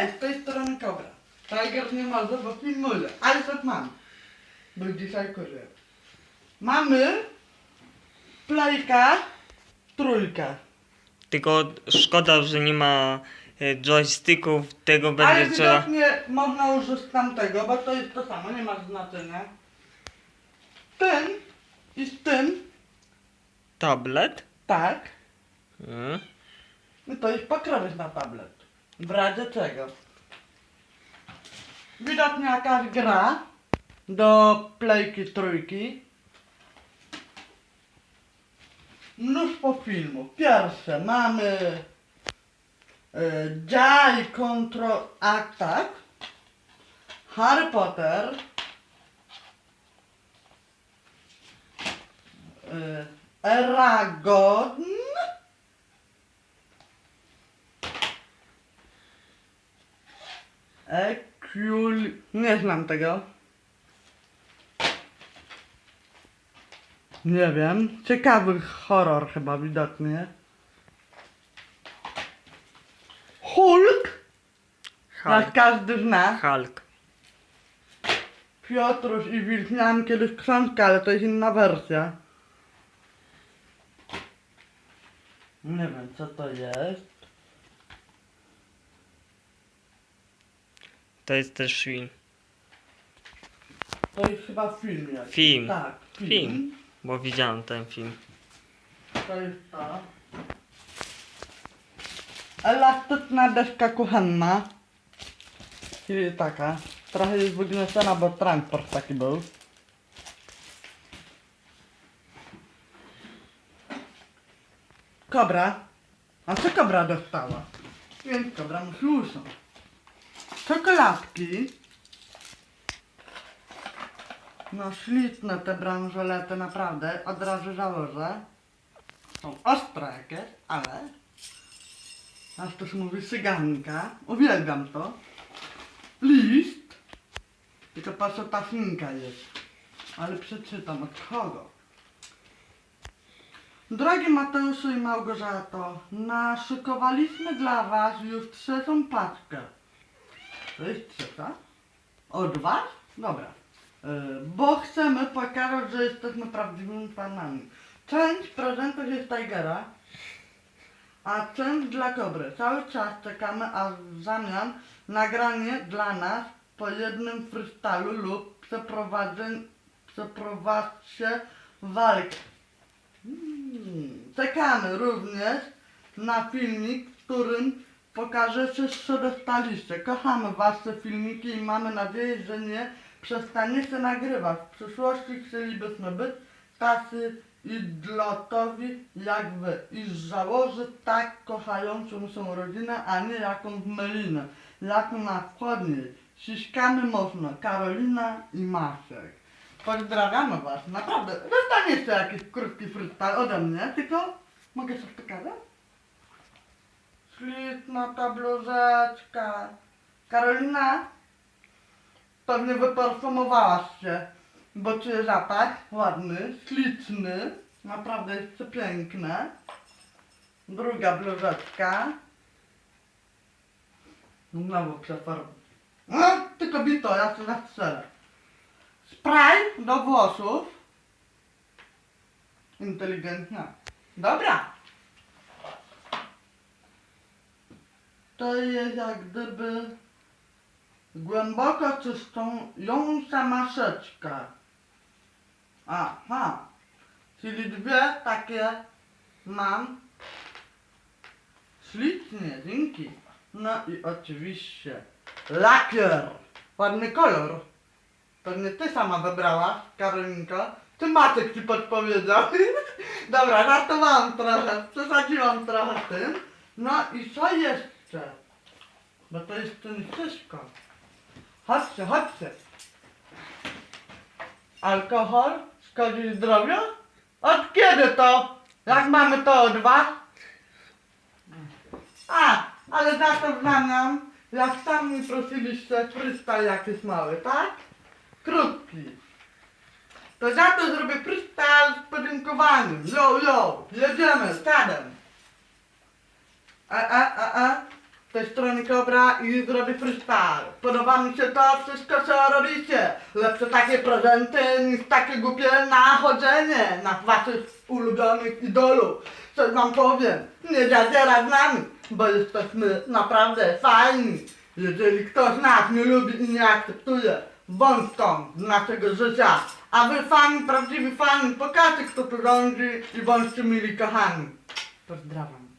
Hej, z tej strony Kobra. Tiger nie może, bo filmuje, ale to mam. Bo dzisiaj kurier. Mamy playka, trójkę. Tylko szkoda, że nie ma e, joysticków, tego Ale będzie trzeba... widocznie można użyć tamtego, bo to jest to samo, nie ma znaczenia. Ten i z tym, Tablet? tak. Mm. I to jest pokrowiec na tablet. W razie czego. Widocznie jakaś gra do playki trójki. Mnóstwo filmów. Pierwsze mamy y, Jai Control Attack, Harry Potter, y, Eragon, Ekul... Nie znam tego. Nie wiem. Ciekawy horror chyba widocznie. Hulk? Jak Hulk. każdy zna. Hulk. Piotruś i Wilk. Miałem kiedyś książkę, ale to jest inna wersja. Nie wiem co to jest. To jest też film. To jest chyba film jakiś. Film. Tak, film. Film. Bo widziałem ten film. To jest to. Elastyczna deska kuchenna. Czyli taka. Trochę jest wygnieciona, bo transport taki był. Kobra. A co kobra dostała? Więc kobra musi usiąść. Czekoladki. No śliczne te bransolety, naprawdę. Od razu założę. Są ostre jakieś, ale... Aż to się mówi syganka. Uwielbiam to. List. Tylko patrzę, ta finka jest. Ale przeczytam od kogo. Drogi Mateuszu i Małgorzato, naszykowaliśmy dla Was już trzecią paczkę. To jest trzecia? Od Was? Dobra. Yy, bo chcemy pokazać, że jesteśmy prawdziwymi fanami. Część prezentów jest Tigera, a część dla Kobry. Cały czas czekamy, a w zamian nagranie dla nas po jednym freestylu lub przeprowadźcie walkę. Hmm. Czekamy również na filmik, w którym pokażecie, co dostaliście. Kochamy wasze filmiki i mamy nadzieję, że nie przestaniecie nagrywać. W przyszłości chcielibyśmy być tacy idlotowi jak wy i założyć tak kochającą się rodzinę, a nie jakąś melinę, jak na wschodniej. Ściskamy mocno Karolina i Maciek. Pozdrawiamy was, naprawdę. Dostaniecie jakiś krótki freestyle ode mnie, tylko mogę coś pokazać? Śliczna ta bluzeczka. Karolina, pewnie wyperfumowałaś się, bo czuję zapach ładny, śliczny, naprawdę jest przepiękne. Druga bluzeczka. Znowu przefarb. No, tylko bito, ja się zastrzelę. Spray do włosów. Inteligentna. Dobra. To jest jak gdyby głęboko czystą jąca maseczka. Aha. Czyli dwie takie mam. Ślicznie, dzięki. No i oczywiście lakier. Ładny kolor. Pewnie ty sama wybrałaś, Karolinko. Ty Maciek ci podpowiedział. Dobra, żartowałam trochę, przesadziłam trochę tym. No i co jeszcze? Bo to jest ten wszystko. Chodźcie, chodźcie. Alkohol szkodzi zdrowiu? Od kiedy to? Jak mamy to od was? A, ale za to w zamian, jak sami prosiliście, freestyle jakiś mały, tak? Krótki. To za to zrobię freestyle z podziękowaniem. Yo, yo, jedziemy, stadem. A, a. i zrobię freestyle. Podoba mi się to wszystko, co robicie. Lepsze takie prezenty niż takie głupie nachodzenie na waszych ulubionych idolów. Coś wam powiem, nie zadziera z nami, bo jesteśmy naprawdę fajni. Jeżeli ktoś nas nie lubi i nie akceptuje, bądź z naszego życia. A wy fani, prawdziwi fani, pokażcie kto tu rządzi i bądźcie mili kochani. Pozdrawiam.